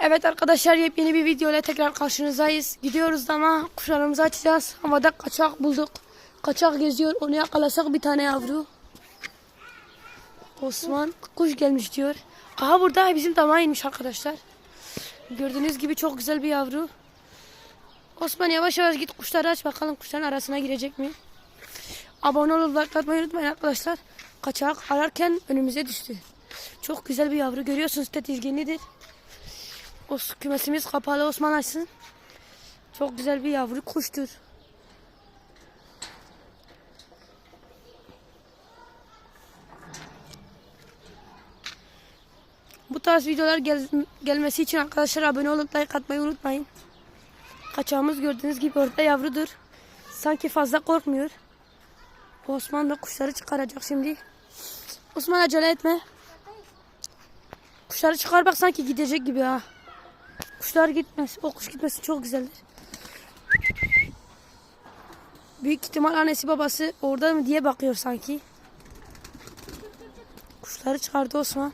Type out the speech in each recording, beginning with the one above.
Evet arkadaşlar yepyeni bir video ile tekrar karşınızdayız. Gidiyoruz ama kuşlarımızı açacağız. Havada kaçak bulduk. Kaçak geziyor. Onu yakalasak bir tane yavru. Osman kuş gelmiş diyor. Aha burada bizim damağa arkadaşlar. Gördüğünüz gibi çok güzel bir yavru. Osman yavaş yavaş git kuşları aç bakalım kuşların arasına girecek mi? Abone olup like atmayı unutmayın arkadaşlar. Kaçak ararken önümüze düştü. Çok güzel bir yavru görüyorsunuz tedirginlidir. O kümesimiz kapalı Osman açsın. Çok güzel bir yavru kuştur. Bu tarz videolar gel- gelmesi için arkadaşlar abone olup like atmayı unutmayın. Kaçağımız gördüğünüz gibi orada yavrudur. Sanki fazla korkmuyor. Osman da kuşları çıkaracak şimdi. Osman acele etme. Kuşları çıkar bak sanki gidecek gibi ha. Kuşlar gitmez. O kuş gitmesi çok güzeldir. Büyük ihtimal annesi babası orada mı diye bakıyor sanki. Kuşları çıkardı Osman.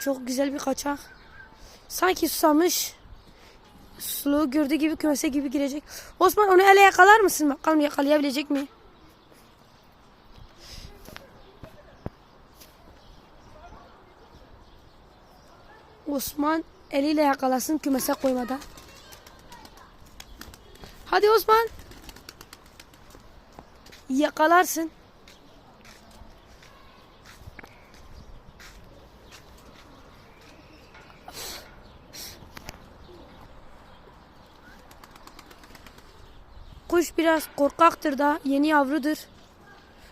Çok güzel bir kaçak. Sanki susamış. Suluğu gördüğü gibi kümese gibi girecek. Osman onu ele yakalar mısın? Bakalım yakalayabilecek mi? Osman eliyle yakalasın kümese koymadan. Hadi Osman. Yakalarsın. Kuş biraz korkaktır da yeni yavrudur.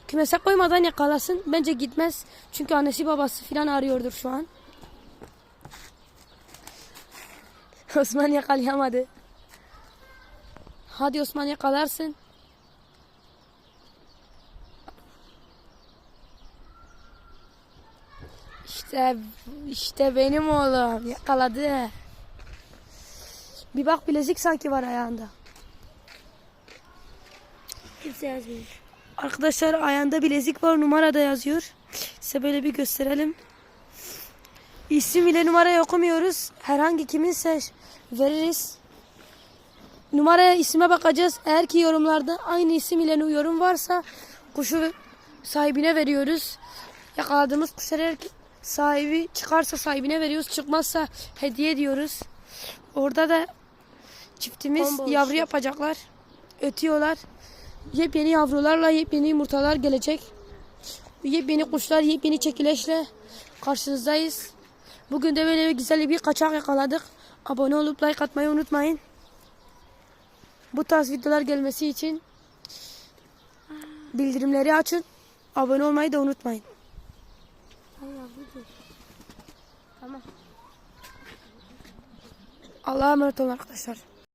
Kümese koymadan yakalasın. Bence gitmez. Çünkü annesi babası filan arıyordur şu an. Osman yakalayamadı. Hadi Osman yakalarsın. İşte işte benim oğlum yakaladı. Bir bak bilezik sanki var ayağında. Kimse yazmıyor. Arkadaşlar ayağında bilezik var numara da yazıyor. Size böyle bir gösterelim. İsim ile numarayı okumuyoruz. Herhangi kiminse veririz. Numaraya isme bakacağız. Eğer ki yorumlarda aynı isim ile yorum varsa kuşu sahibine veriyoruz. Yakaladığımız kuşlar eğer ki sahibi çıkarsa sahibine veriyoruz. Çıkmazsa hediye ediyoruz. Orada da çiftimiz Bomba yavru oluşuyor. yapacaklar. Ötüyorlar. Yepyeni yavrularla yepyeni yumurtalar gelecek. Yepyeni kuşlar, yepyeni çekileşle karşınızdayız. Bugün de böyle güzel bir kaçak yakaladık. Abone olup like atmayı unutmayın. Bu tarz videolar gelmesi için bildirimleri açın. Abone olmayı da unutmayın. Allah'a emanet olun arkadaşlar.